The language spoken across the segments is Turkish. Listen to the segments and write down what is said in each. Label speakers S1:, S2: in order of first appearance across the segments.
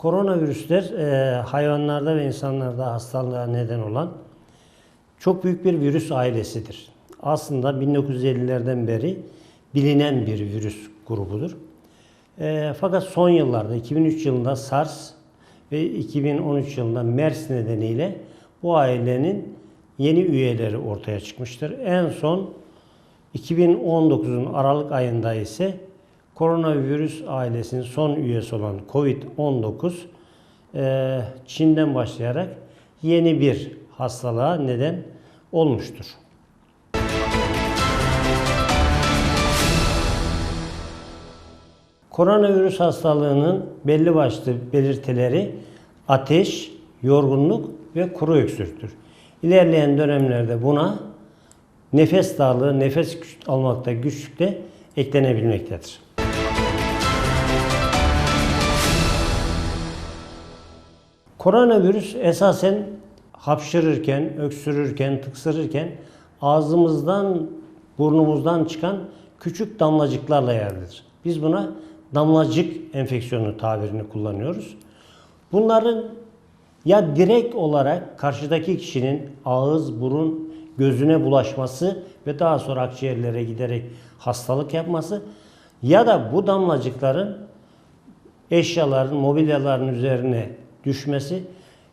S1: Koronavirüsler e, hayvanlarda ve insanlarda hastalığa neden olan çok büyük bir virüs ailesidir. Aslında 1950'lerden beri bilinen bir virüs grubudur. E, fakat son yıllarda 2003 yılında SARS ve 2013 yılında MERS nedeniyle bu ailenin yeni üyeleri ortaya çıkmıştır. En son 2019'un Aralık ayında ise koronavirüs ailesinin son üyesi olan COVID-19 eee, Çin'den başlayarak yeni bir hastalığa neden olmuştur. Koronavirüs hastalığının belli başlı belirtileri ateş, yorgunluk ve kuru öksürüktür. İlerleyen dönemlerde buna nefes darlığı, nefes almakta güçlük de eklenebilmektedir. Koronavirüs esasen hapşırırken, öksürürken, tıksırırken ağzımızdan, burnumuzdan çıkan küçük damlacıklarla yayılır. Biz buna damlacık enfeksiyonu tabirini kullanıyoruz. Bunların ya direkt olarak karşıdaki kişinin ağız, burun, gözüne bulaşması ve daha sonra akciğerlere giderek hastalık yapması ya da bu damlacıkların eşyaların, mobilyaların üzerine düşmesi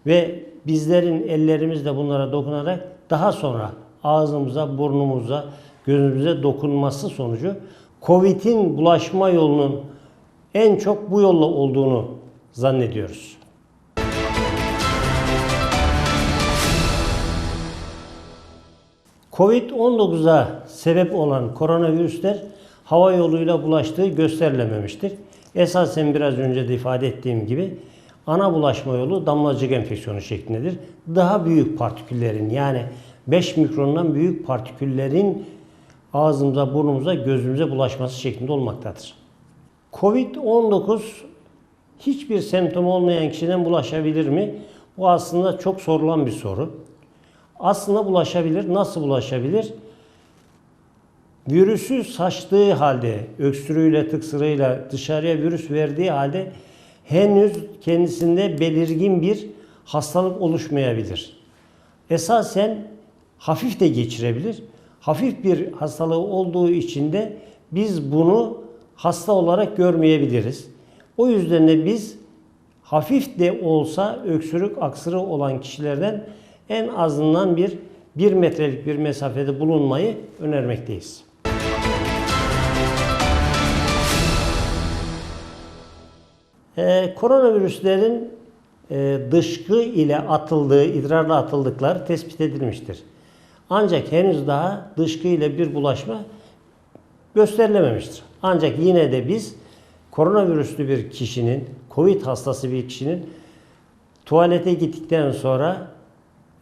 S1: ve bizlerin ellerimizle bunlara dokunarak daha sonra ağzımıza, burnumuza, gözümüze dokunması sonucu Covid'in bulaşma yolunun en çok bu yolla olduğunu zannediyoruz. Covid-19'a sebep olan koronavirüsler hava yoluyla bulaştığı gösterilememiştir. Esasen biraz önce de ifade ettiğim gibi ana bulaşma yolu damlacık enfeksiyonu şeklindedir. Daha büyük partiküllerin yani 5 mikrondan büyük partiküllerin ağzımıza, burnumuza, gözümüze bulaşması şeklinde olmaktadır. Covid-19 hiçbir semptom olmayan kişiden bulaşabilir mi? Bu aslında çok sorulan bir soru. Aslında bulaşabilir. Nasıl bulaşabilir? Virüsü saçtığı halde, öksürüğüyle, tıksırığıyla dışarıya virüs verdiği halde henüz kendisinde belirgin bir hastalık oluşmayabilir. Esasen hafif de geçirebilir. Hafif bir hastalığı olduğu için de biz bunu hasta olarak görmeyebiliriz. O yüzden de biz hafif de olsa öksürük aksırı olan kişilerden en azından bir 1 metrelik bir mesafede bulunmayı önermekteyiz. Ee, koronavirüslerin e, dışkı ile atıldığı, idrarla atıldıkları tespit edilmiştir. Ancak henüz daha dışkı ile bir bulaşma gösterilememiştir. Ancak yine de biz koronavirüslü bir kişinin, Covid hastası bir kişinin tuvalete gittikten sonra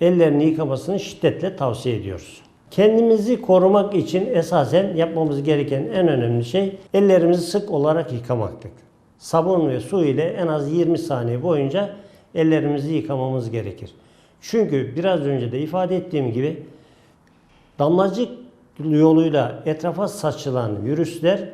S1: ellerini yıkamasını şiddetle tavsiye ediyoruz. Kendimizi korumak için esasen yapmamız gereken en önemli şey ellerimizi sık olarak yıkamaktır. Sabun ve su ile en az 20 saniye boyunca ellerimizi yıkamamız gerekir. Çünkü biraz önce de ifade ettiğim gibi damlacık yoluyla etrafa saçılan virüsler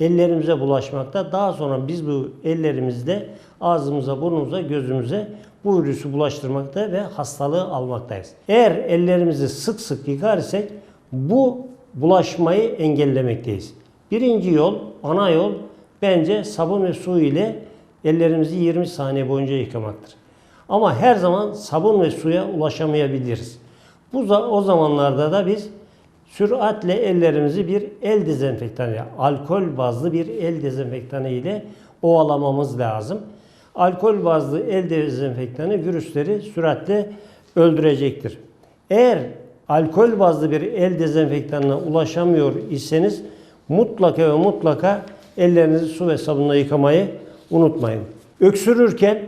S1: ellerimize bulaşmakta. Daha sonra biz bu ellerimizde ağzımıza, burnumuza, gözümüze bu virüsü bulaştırmakta ve hastalığı almaktayız. Eğer ellerimizi sık sık yıkar isek bu bulaşmayı engellemekteyiz. Birinci yol, ana yol bence sabun ve su ile ellerimizi 20 saniye boyunca yıkamaktır. Ama her zaman sabun ve suya ulaşamayabiliriz. Bu za- o zamanlarda da biz süratle ellerimizi bir el dezenfektanı, alkol bazlı bir el dezenfektanı ile ovalamamız lazım. Alkol bazlı el dezenfektanı virüsleri süratle öldürecektir. Eğer alkol bazlı bir el dezenfektanına ulaşamıyor iseniz mutlaka ve mutlaka ellerinizi su ve sabunla yıkamayı unutmayın. Öksürürken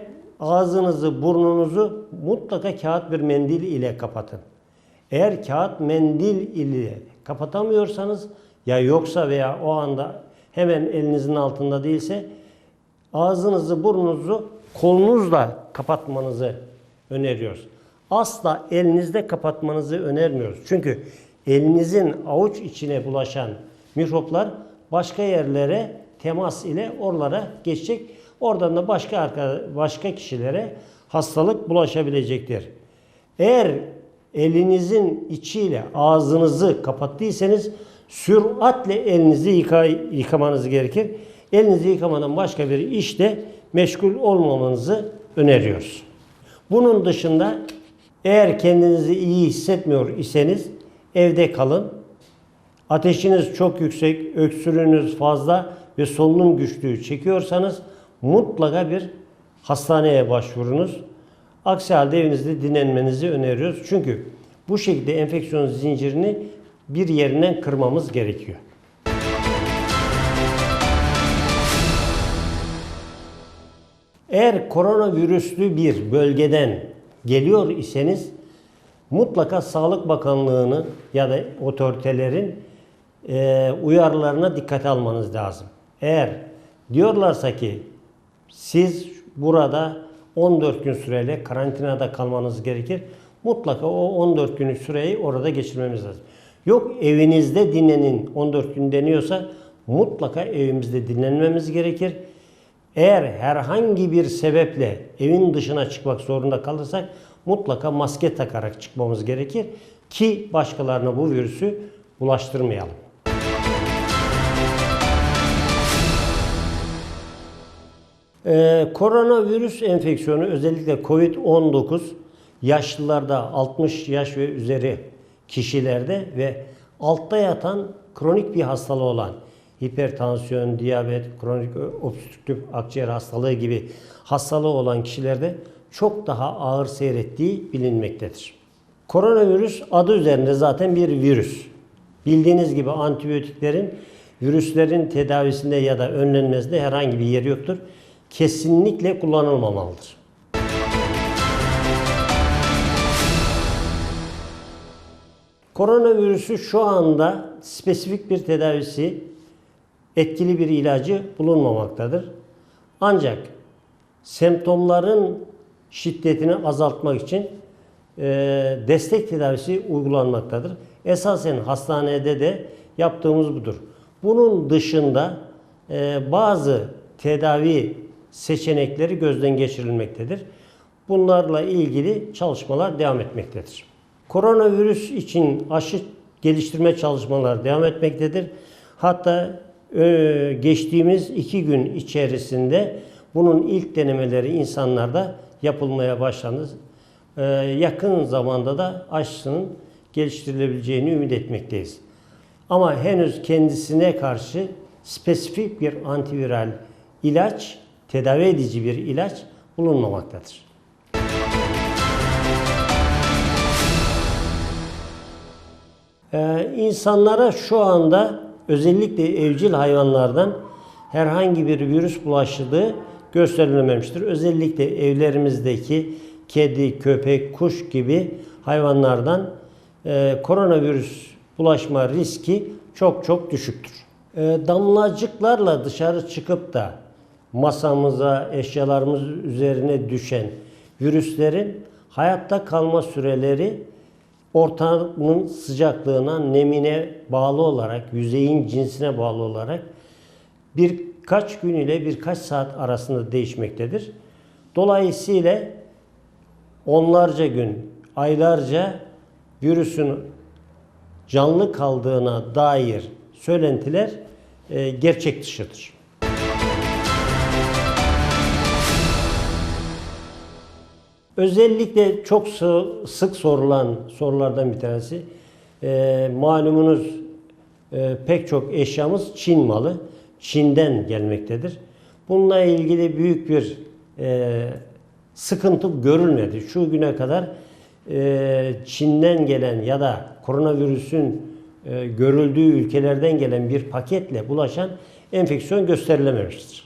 S1: ağzınızı, burnunuzu mutlaka kağıt bir mendil ile kapatın. Eğer kağıt mendil ile kapatamıyorsanız ya yoksa veya o anda hemen elinizin altında değilse ağzınızı, burnunuzu kolunuzla kapatmanızı öneriyoruz. Asla elinizde kapatmanızı önermiyoruz. Çünkü elinizin avuç içine bulaşan mikroplar başka yerlere temas ile oralara geçecek. Oradan da başka arka, başka kişilere hastalık bulaşabilecektir. Eğer elinizin içiyle ağzınızı kapattıysanız süratle elinizi yıka, yıkamanız gerekir. Elinizi yıkamadan başka bir işte meşgul olmamanızı öneriyoruz. Bunun dışında eğer kendinizi iyi hissetmiyor iseniz evde kalın. Ateşiniz çok yüksek, öksürüğünüz fazla ve solunum güçlüğü çekiyorsanız mutlaka bir hastaneye başvurunuz. Aksi halde evinizde dinlenmenizi öneriyoruz. Çünkü bu şekilde enfeksiyon zincirini bir yerinden kırmamız gerekiyor. Eğer koronavirüslü bir bölgeden geliyor iseniz mutlaka Sağlık Bakanlığı'nın ya da otoritelerin e, uyarılarına dikkat almanız lazım. Eğer diyorlarsa ki siz burada 14 gün süreyle karantinada kalmanız gerekir. Mutlaka o 14 günlük süreyi orada geçirmemiz lazım. Yok evinizde dinlenin 14 gün deniyorsa mutlaka evimizde dinlenmemiz gerekir. Eğer herhangi bir sebeple evin dışına çıkmak zorunda kalırsak mutlaka maske takarak çıkmamız gerekir ki başkalarına bu virüsü bulaştırmayalım. Ee, koronavirüs enfeksiyonu özellikle COVID-19 yaşlılarda 60 yaş ve üzeri kişilerde ve altta yatan kronik bir hastalığı olan hipertansiyon, diyabet, kronik obstrüktif akciğer hastalığı gibi hastalığı olan kişilerde çok daha ağır seyrettiği bilinmektedir. Koronavirüs adı üzerinde zaten bir virüs. Bildiğiniz gibi antibiyotiklerin virüslerin tedavisinde ya da önlenmesinde herhangi bir yeri yoktur. Kesinlikle kullanılmamalıdır. Koronavirüsü şu anda spesifik bir tedavisi, etkili bir ilacı bulunmamaktadır. Ancak semptomların şiddetini azaltmak için e, destek tedavisi uygulanmaktadır. Esasen hastanede de yaptığımız budur. Bunun dışında e, bazı tedavi seçenekleri gözden geçirilmektedir. Bunlarla ilgili çalışmalar devam etmektedir. Koronavirüs için aşı geliştirme çalışmaları devam etmektedir. Hatta e, geçtiğimiz iki gün içerisinde bunun ilk denemeleri insanlarda yapılmaya başlandı. E, yakın zamanda da aşısının geliştirilebileceğini ümit etmekteyiz. Ama henüz kendisine karşı spesifik bir antiviral ilaç, tedavi edici bir ilaç bulunmamaktadır. Ee, insanlara şu anda özellikle evcil hayvanlardan herhangi bir virüs bulaştığı gösterilmemiştir. Özellikle evlerimizdeki kedi, köpek, kuş gibi hayvanlardan e, koronavirüs bulaşma riski çok çok düşüktür. E, damlacıklarla dışarı çıkıp da masamıza, eşyalarımız üzerine düşen virüslerin hayatta kalma süreleri ortamın sıcaklığına, nemine bağlı olarak, yüzeyin cinsine bağlı olarak birkaç gün ile birkaç saat arasında değişmektedir. Dolayısıyla onlarca gün, aylarca virüsün canlı kaldığına dair söylentiler e, gerçek dışıdır. Özellikle çok sık sorulan sorulardan bir tanesi, e, malumunuz e, pek çok eşyamız Çin malı, Çin'den gelmektedir. Bununla ilgili büyük bir e, sıkıntı görülmedi. Şu güne kadar e, Çin'den gelen ya da koronavirüsün e, görüldüğü ülkelerden gelen bir paketle bulaşan enfeksiyon gösterilememiştir.